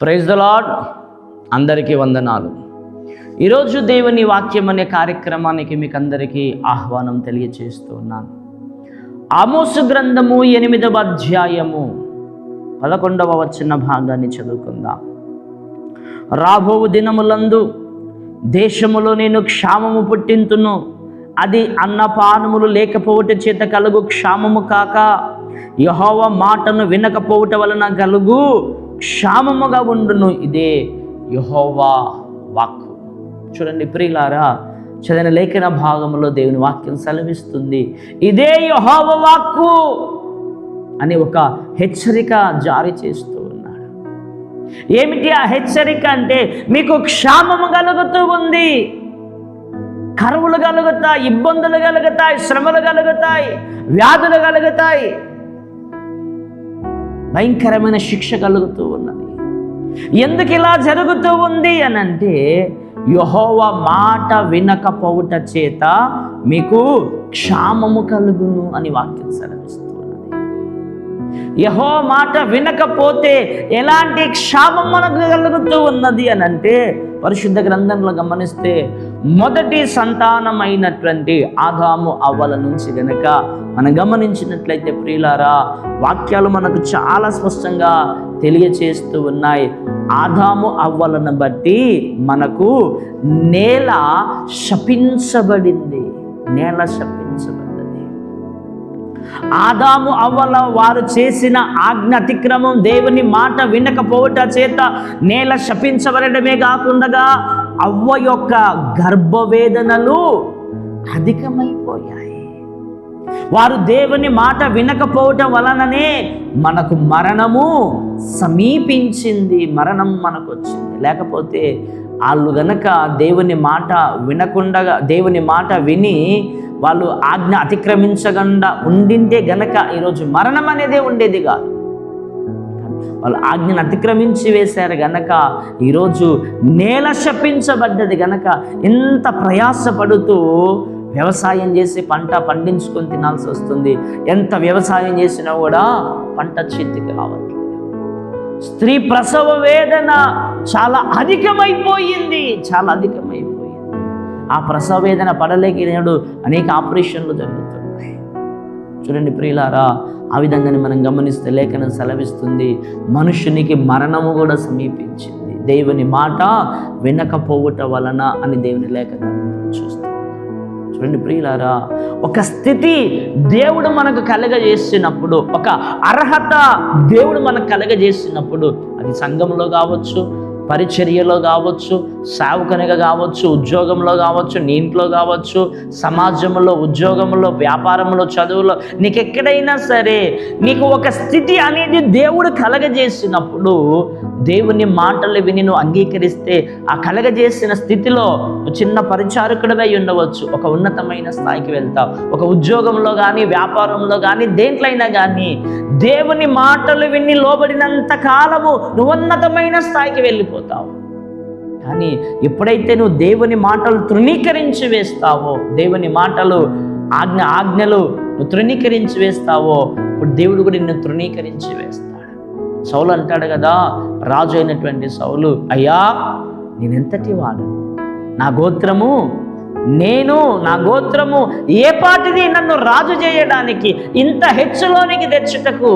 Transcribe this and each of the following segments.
Praise the lord అందరికీ వందనాలు. ఈరోజు దేవుని వాక్యం అనే కార్యక్రమానికి మీకు అందరికీ ఆహ్వానం తెలియజేస్తూ ఉన్నాను. ఆమోసు గ్రంథము ఎనిమిదవ అధ్యాయము పదకొండవ వచ్చిన భాగాన్ని చదువుకుందాం. రాబో దినములందు దేశములో నేను క్షామము పుట్టింతును. అది అన్నపానములు లేకపోవట చేత కలుగు క్షామము కాక యహోవ మాటను వినకపోవట వలన కలుగు క్షామముగా ఉండును ఇదే యహోవా వాక్కు. చూడండి ప్రియులారా చదివిన లేఖన భాగంలో దేవుని వాక్యం సెలవిస్తుంది. ఇదే యహోవ వాక్కు అని ఒక హెచ్చరిక జారీ చేస్తూ ఉన్నాడు. ఏమిటి ఆ హెచ్చరిక అంటే మీకు క్షామము కలుగుతూ ఉంది. కరువులు కలుగుతాయి ఇబ్బందులు కలుగుతాయి శ్రమలు కలుగుతాయి వ్యాధులు కలుగుతాయి. భయంకరమైన శిక్ష కలుగుతూ ఉన్నది. ఎందుకు ఇలా జరుగుతూ ఉంది అని అంటే యహోవ మాట వినకపోవుట చేత మీకు క్షామము కలుగును అని వాక్యం సెలవిస్తూ ఉన్నది. యహో మాట వినకపోతే ఎలాంటి క్షామం మనకు కలుగుతూ ఉన్నది అని అంటే పరిశుద్ధ గ్రంథంలో గమనిస్తే మొదటి సంతానమైనటువంటి ఆదాము అవ్వల నుంచి గనక మనం గమనించినట్లయితే ప్రియులారా వాక్యాలు మనకు చాలా స్పష్టంగా తెలియచేస్తూ ఉన్నాయి. ఆదాము అవ్వలను బట్టి మనకు నేల శపించబడింది. నేల శపించబడింది. ఆదాము అవ్వల వారు చేసిన ఆజ్ఞ అతిక్రమం దేవుని మాట వినకపోవట చేత నేల శపించబడమే కాకుండా అవ్వ యొక్క గర్భవేదనలు అధికమైపోయాయి. వారు దేవుని మాట వినకపోవటం వలననే మనకు మరణము సమీపించింది మరణం మనకు వచ్చింది లేకపోతే వాళ్ళు గనక దేవుని మాట వినకుండా దేవుని మాట విని వాళ్ళు ఆజ్ఞ అతిక్రమించకుండా ఉండింటే గనక ఈరోజు మరణం అనేదే ఉండేది కాదు. వాళ్ళు ఆజ్ఞను అతిక్రమించి వేశారు గనక ఈరోజు నేల శపించబడ్డది గనక ఎంత ప్రయాసపడుతూ వ్యవసాయం చేసి పంట పండించుకొని తినాల్సి వస్తుంది. ఎంత వ్యవసాయం చేసినా కూడా పంట చేతికి రావట్లేదు. స్త్రీ ప్రసవ వేదన చాలా అధికమైపోయింది చాలా అధికమైపోయింది. ఆ ప్రసవ వేదన పడలేక నేడు అనేక ఆపరేషన్లు జరుగుతాయి చూడండి ప్రియులారా ఆ విధంగానే మనం గమనిస్తే లేఖనం సెలవిస్తుంది మనుషునికి మరణము కూడా సమీపించింది. దేవుని మాట వినకపోవట వలన అని దేవుని లేఖనం చూస్తాం. చూడండి ప్రియులారా ఒక స్థితి దేవుడు మనకు కలగజేసినప్పుడు ఒక అర్హత దేవుడు మనకు కలగజేసినప్పుడు అది సంఘంలో కావచ్చు పరిచర్యలో కావచ్చు సావుకనిగా కావచ్చు ఉద్యోగంలో కావచ్చు నీ ఇంట్లో కావచ్చు సమాజంలో ఉద్యోగంలో వ్యాపారంలో చదువులో నీకు ఎక్కడైనా సరే నీకు ఒక స్థితి అనేది దేవుడు కలగజేసినప్పుడు దేవుని మాటలు విని నువ్వు అంగీకరిస్తే ఆ కలగజేసిన స్థితిలో చిన్న పరిచారకుడివై ఉండవచ్చు. ఒక ఉన్నతమైన స్థాయికి వెళ్తావు. ఒక ఉద్యోగంలో కానీ వ్యాపారంలో కానీ దేంట్లో అయినా కానీ దేవుని మాటలు విని లోబడినంత కాలము నువ్వు ఉన్నతమైన స్థాయికి వెళ్ళిపో వెళ్ళిపోతావు. కానీ ఎప్పుడైతే నువ్వు దేవుని మాటలు తృణీకరించి వేస్తావో దేవుని మాటలు ఆజ్ఞ ఆజ్ఞలు నువ్వు తృణీకరించి వేస్తావో ఇప్పుడు దేవుడు కూడా నిన్ను తృణీకరించి వేస్తాడు. సౌలు అంటాడు కదా రాజు అయినటువంటి సౌలు అయ్యా నేనెంతటి వాడు నా గోత్రము నేను నా గోత్రము ఏ పాటిది నన్ను రాజు చేయడానికి ఇంత హెచ్చులోనికి తెచ్చుటకు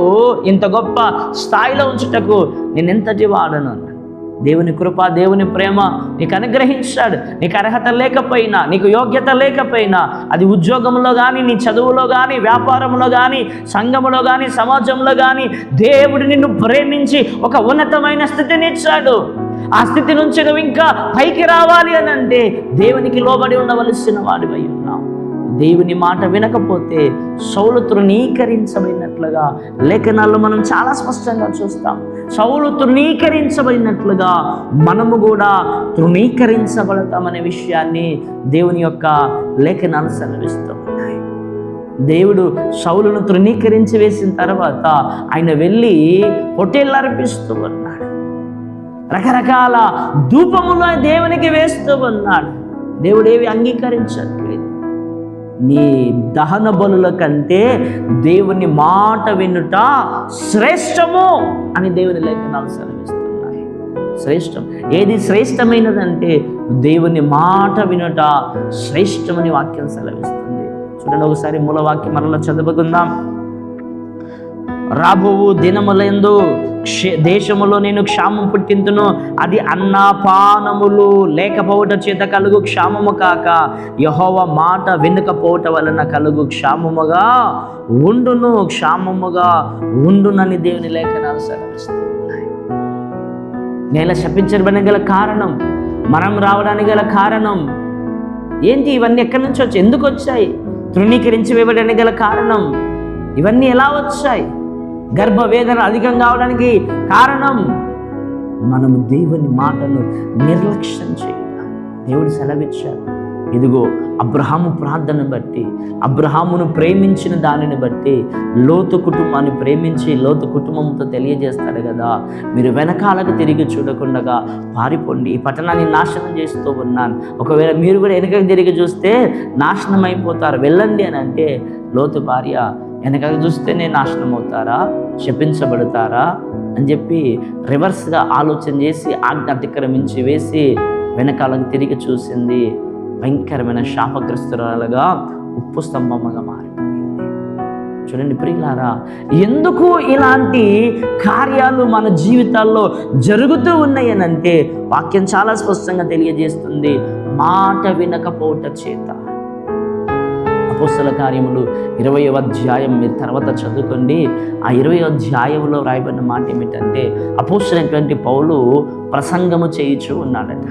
ఇంత గొప్ప స్థాయిలో ఉంచుటకు నేను ఎంతటి వాడను? అన్నాడు. దేవుని కృప దేవుని ప్రేమ నీకు అనుగ్రహించాడు. నీకు అర్హత లేకపోయినా నీకు యోగ్యత లేకపోయినా అది ఉద్యోగంలో కానీ నీ చదువులో కానీ వ్యాపారంలో కానీ సంఘములో కానీ సమాజంలో కానీ దేవుడు నిన్ను ప్రేమించి ఒక ఉన్నతమైన స్థితిని ఇచ్చాడు. ఆ స్థితి నుంచి నువ్వు ఇంకా పైకి రావాలి అని అంటే దేవునికి లోబడి ఉండవలసిన వాడివై ఉన్నావు. దేవుని మాట వినకపోతే సౌలు తృణీకరించబడినట్లుగా లేఖనాల్లో మనం చాలా స్పష్టంగా చూస్తాం. సౌలు తృణీకరించబడినట్లుగా మనము కూడా తృణీకరించబడతామనే విషయాన్ని దేవుని యొక్క లేఖనాలు సెలవిస్తూ ఉన్నాయి. దేవుడు సౌలును తృణీకరించి వేసిన తర్వాత ఆయన వెళ్ళి పొట్టేళ్ళు అర్పిస్తూ ఉన్నాడు. రకరకాల ధూపములు దేవునికి వేస్తూ ఉన్నాడు. దేవుడు ఏవి అంగీకరించట్లేదు. నీ దహన బలుల కంటే దేవుని మాట వినుట శ్రేష్టము అని దేవుని లేఖనాలు సెలవిస్తున్నాయి. శ్రేష్టం. ఏది శ్రేష్టమైనదంటే దేవుని మాట వినుట శ్రేష్టమని వాక్యం సెలవిస్తుంది. చూడండి ఒకసారి మూలవాక్యం మరలా చదువుకుందాం. రాబోవు దినములందు దేశములో నేను క్షామం పుట్టింతును అది అన్నాపానములు లేకపోవట చేత కలుగు క్షామము కాక యహోవ మాట వెనుకపోవట వలన కలుగు క్షామముగా ఉండును క్షామముగా ఉండునని దేవుని లేఖనాలు సెలవిస్తున్నాయి. నేల శపించబడిన గల కారణం మనం రావడానికి గల కారణం ఏంటి ఇవన్నీ ఎక్కడి నుంచి వచ్చాయి ఎందుకు వచ్చాయి తృణీకరించి వేయబడడానికి గల కారణం ఇవన్నీ ఎలా వచ్చాయి? గర్భవేదన అధికం కావడానికి కారణం మనము దేవుని మాటను నిర్లక్ష్యం చేయాలి దేవుడు సెలవిచ్చాడు. ఇదిగో అబ్రహాము ప్రార్థన బట్టి అబ్రహామును ప్రేమించిన దానిని బట్టి లోతు కుటుంబాన్ని ప్రేమించి లోతు కుటుంబంతో తెలియజేస్తాడు కదా. మీరు వెనకాలకు తిరిగి చూడకుండా పారిపోండి. ఈ పట్టణాన్ని నాశనం చేస్తూ ఉన్నాను. ఒకవేళ మీరు కూడా వెనకకు తిరిగి చూస్తే నాశనం అయిపోతారు వెళ్ళండి అని అంటే లోతు భార్య వెనకకు చూస్తేనే నాశనం అవుతారా శపించబడతారా? అని చెప్పి రివర్స్గా ఆలోచన చేసి ఆజ్ఞ అతిక్రమించి వేసి వెనకాలకు తిరిగి చూసింది భయంకరమైన శాపగ్రస్తురాలుగా ఉప్పు స్తంభముగా మారిపోయింది. చూడండి ప్రియులారా ఎందుకు ఇలాంటి కార్యాలు మన జీవితాల్లో జరుగుతూ ఉన్నాయనంటే వాక్యం చాలా స్పష్టంగా తెలియజేస్తుంది. మాట వినకపోవట చేత. అపోస్తల కార్యములు ఇరవై అధ్యాయం మీరు తర్వాత చదువుకోండి. ఆ ఇరవై అధ్యాయంలో రాయబడిన మాట ఏమిటంటే అపోస్తులైనటువంటి పౌలు ప్రసంగము చేయించు ఉన్నాడట.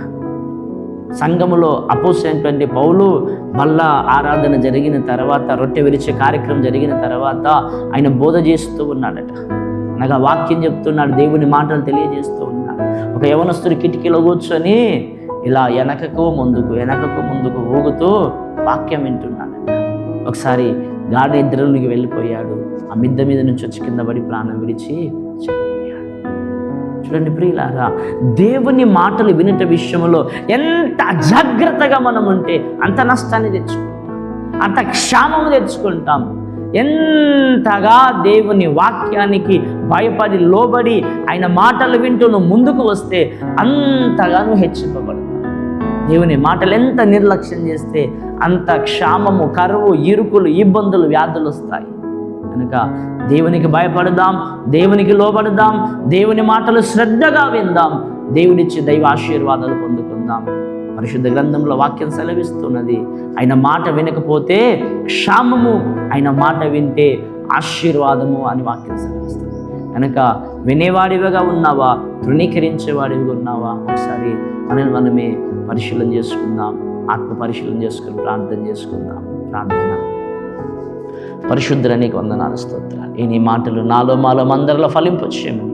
సంఘములో అపోసైనటువంటి పౌలు మళ్ళా ఆరాధన జరిగిన తర్వాత రొట్టె విరిచే కార్యక్రమం జరిగిన తర్వాత ఆయన బోధ చేస్తూ ఉన్నాడట. అనగా వాక్యం చెప్తున్నాడు దేవుని మాటలు తెలియజేస్తూ ఉన్నాడు. ఒక యవనస్తుడి కిటికీలో కూర్చొని ఇలా వెనకకు ముందుకు వెనకకు ముందుకు ఊగుతూ వాక్యం వింటున్నాడు. ఒకసారి గాఢ నిద్రలోనికి వెళ్ళిపోయాడు. ఆ మిద్ద మీద నుంచి వచ్చి కింద పడి ప్రాణం విడిచి చూడండి ప్రియులారా దేవుని మాటలు వినట విషయంలో ఎంత అజాగ్రత్తగా మనం ఉంటే అంత నష్టాన్ని తెచ్చుకుంటాం. అంత క్షామము తెచ్చుకుంటాం. ఎంతగా దేవుని వాక్యానికి భయపడి లోబడి ఆయన మాటలు వింటూ నువ్వు ముందుకు వస్తే అంతగా నువ్వు హెచ్చింపబడు దేవుని మాటలు ఎంత నిర్లక్ష్యం చేస్తే అంత క్షామము కరువు ఇరుకులు ఇబ్బందులు వ్యాధులు వస్తాయి. కనుక దేవునికి భయపడదాం దేవునికి లోబడదాం దేవుని మాటలు శ్రద్ధగా విందాం దేవుడిచ్చి దైవ ఆశీర్వాదాలు పొందుకుందాం. పరిశుద్ధ గ్రంథంలో వాక్యం సెలవిస్తున్నది ఆయన మాట వినకపోతే క్షామము ఆయన మాట వింటే ఆశీర్వాదము అని వాక్యం సెలవిస్తుంది. కనుక వినేవాడివిగా ఉన్నావా? తృణీకరించేవాడివిగా ఉన్నావా? ఒకసారి మనల్ని మనమే పరిశీలన చేసుకుందాం. ఆత్మ పరిశీలన చేసుకుని ప్రార్థన చేసుకుందాం. ప్రార్థన. పరిశుద్ధుల నీకు వందనాలు స్తోత్రాలు. ఈ నీ మాటలు నాలో మాలో మందరిలో ఫలింపచేయమని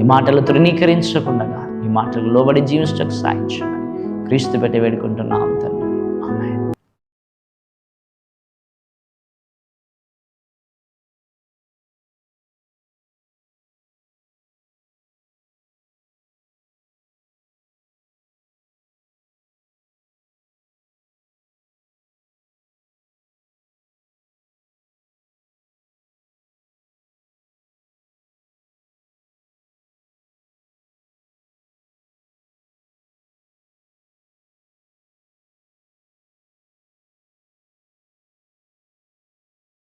ఈ మాటలు తృణీకరించకుండా ఈ మాటలు లోబడి జీవించడానికి సాయించమని క్రీస్తు పెట్టి వేడుకుంటున్నాం.